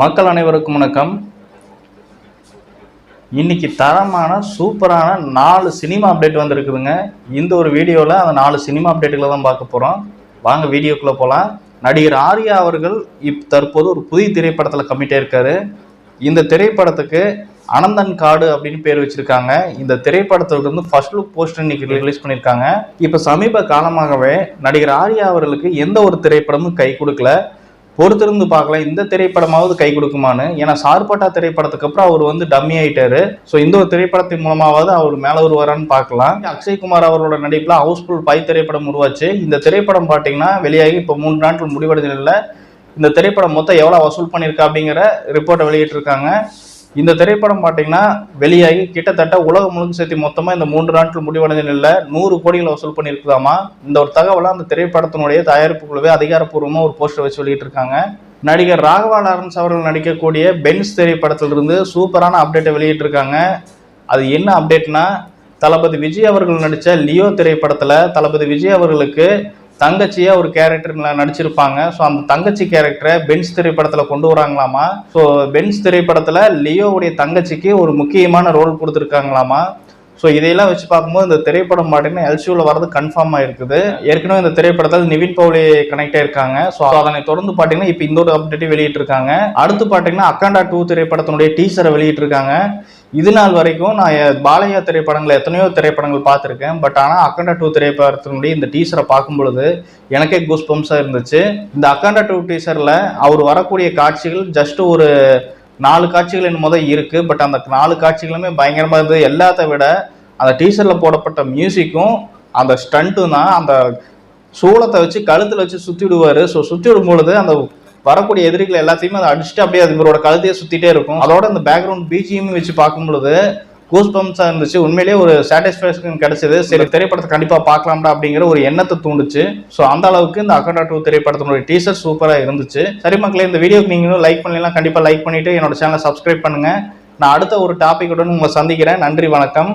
மக்கள் அனைவருக்கும் வணக்கம். இன்னைக்கு தரமான சூப்பரான நாலு சினிமா அப்டேட் வந்திருக்குதுங்க. இந்த ஒரு வீடியோவில் அந்த நாலு சினிமா அப்டேட்டுகளை தான் பார்க்க போகிறோம் வாங்க வீடியோக்குள்ளே போகலாம் நடிகர் ஆர்யா அவர்கள் இப் தற்போது ஒரு புதிய திரைப்படத்தில் கம்மிட்டே இருக்காரு. இந்த திரைப்படத்துக்கு அனந்தன் காடு அப்படின்னு பேர் வச்சிருக்காங்க. இந்த திரைப்படத்துல வந்து ஃபர்ஸ்ட் லுக் போஸ்டர் இன்னைக்கு ரிலீஸ் பண்ணியிருக்காங்க இப்போ சமீப காலமாகவே நடிகர் ஆர்யா அவர்களுக்கு எந்த ஒரு திரைப்படமும் கை கொடுக்கல. பொறுத்திருந்து பார்க்கலாம். இந்த திரைப்படமாவது கை கொடுக்குமான்னு. ஏன்னா சார்பட்டா திரைப்படத்துக்கு அப்புறம் அவர் வந்து டம்மி ஆயிட்டாரு. ஸோ இந்த ஒரு திரைப்படத்தின் மூலமாவது அவர் மேல வருவாரான்னு பார்க்கலாம். அக்ஷய்குமார் அவரோட நடிப்பில் ஹவுஸ்ஃபுல் பை திரைப்படம் உருவாச்சு. இந்த திரைப்படம் பார்த்தீங்கன்னா வெளியாகி இப்போ மூன்று நாட்கள் முடிவடைஞ்ச இந்த திரைப்படம் மொத்தம் எவ்வளோ வசூல் பண்ணியிருக்கா அப்படிங்கிற ரிப்போர்ட்டை வெளியிட்டிருக்காங்க. இந்த திரைப்படம் பார்த்தீங்கன்னா வெளியாகி கிட்டத்தட்ட உலகம் முழுக்க சேர்த்து மொத்தமாக இந்த மூன்று நாட்கள் முடிவடைந்த நிலையில் நூறு கோடிகளை வசூல் பண்ணியிருக்குதாமா? இந்த ஒரு தகவலை அந்த திரைப்படத்தினுடைய தயாரிப்பு குழுவே அதிகாரப்பூர்வமாக ஒரு போஸ்டர் வச்சு வெளியிட்டிருக்காங்க. நடிகர் ராகவா லாரன்ஸ் அவர்கள் நடிக்கக்கூடிய பென்ஸ் திரைப்படத்திலிருந்து சூப்பரான அப்டேட்டை வெளியிட்டிருக்காங்க. அது என்ன அப்டேட்னா தளபதி விஜய் அவர்கள் நடித்த லியோ திரைப்படத்தில் தளபதி விஜய் அவர்களுக்கு தங்கச்சியை ஒரு கேரக்டர்ல நடிச்சிருப்பாங்க. ஸோ அந்த தங்கச்சி கேரக்டரை பென்ஸ் திரைப்படத்தில் கொண்டு வராங்களாமா? ஸோ பென்ஸ் திரைப்படத்தில் லியோவுடைய தங்கச்சிக்கு ஒரு முக்கியமான ரோல் கொடுத்துருக்காங்களாமா? ஸோ இதையெல்லாம் வச்சு பார்க்கும்போது இந்த திரைப்படம் பார்த்தீங்கன்னா எல்சியூவில் வரது கன்ஃபார்ம் ஆயிருக்குது. ஏற்கனவே இந்த திரைப்படத்தில் நிவின் பவுலி கனெக்ட் ஆயிருக்காங்க. ஸோ அதனை தொடர்ந்து பார்த்தீங்கன்னா இப்போ இந்த ஒரு அப்டேட்டையும் வெளியிட்டிருக்காங்க. அடுத்து பார்த்தீங்கன்னா அக்காண்டா டூ திரைப்படத்தினுடைய டீசரை வெளியிட்டிருக்காங்க. இது நாள் வரைக்கும் நான் எ- பாலையா திரைப்படங்கள் எத்தனையோ திரைப்படங்கள் பார்த்துருக்கேன். பட் ஆனால் அக்கண்டா டூ திரைப்படத்தினுடைய இந்த டீசரை பார்க்கும் பொழுது எனக்கே கூஸ் பம்ஸாக இருந்துச்சு. இந்த அக்கண்டா டூ டீசரில் அவர் வரக்கூடிய காட்சிகள் ஜஸ்ட் ஒரு நாலு காட்சிகள் என்னமோ இருக்குது பட் அந்த நாலு காட்சிகளுமே பயங்கரமாக இருந்தது. எல்லாத்த விட அந்த டீசரில் போடப்பட்ட மியூசிக்கும் அந்த ஸ்டண்ட்டும் தான் அந்த சூளத்தை வச்சு கழுத்தில் வச்சு சுற்றி விடுவார் ஸோ சுற்றி விடும் பொழுது அந்த வரக்கூடிய எதிரிகள் எல்லாத்தையுமே அதை அடிச்சுட்டு அப்படியே அது இவரோட கழுத்தையே சுற்றிட்டே இருக்கும். அதோட அந்த பேக்ரவுண்ட் பிஜிஎம் வச்சு பார்க்கும் பொழுது கூஸ் பம்ப்ஸாக இருந்துச்சு. உண்மையிலேயே ஒரு சாட்டிஸ்ஃபேக்ஷன் கிடைச்சது. சரி திரைப்படத்தை கண்டிப்பாக பார்க்கலாம்டா அப்படிங்கிற ஒரு எண்ணத்தை தூண்டுச்சு. ஸோ அந்த அளவுக்கு இந்த அக்கண்டா டூ திரைப்படத்தினுடைய டீசர் சூப்பராக இருந்துச்சு. சரி மக்களே இந்த வீடியோக்கு நீங்களும் லைக் பண்ணலாம் கண்டிப்பாக லைக் பண்ணிட்டு என்னோட சேனலை சப்ஸ்கிரைப் பண்ணுங்கள் நான் அடுத்த ஒரு டாப்பிக்குடன் உங்களை சந்திக்கிறேன். நன்றி வணக்கம்.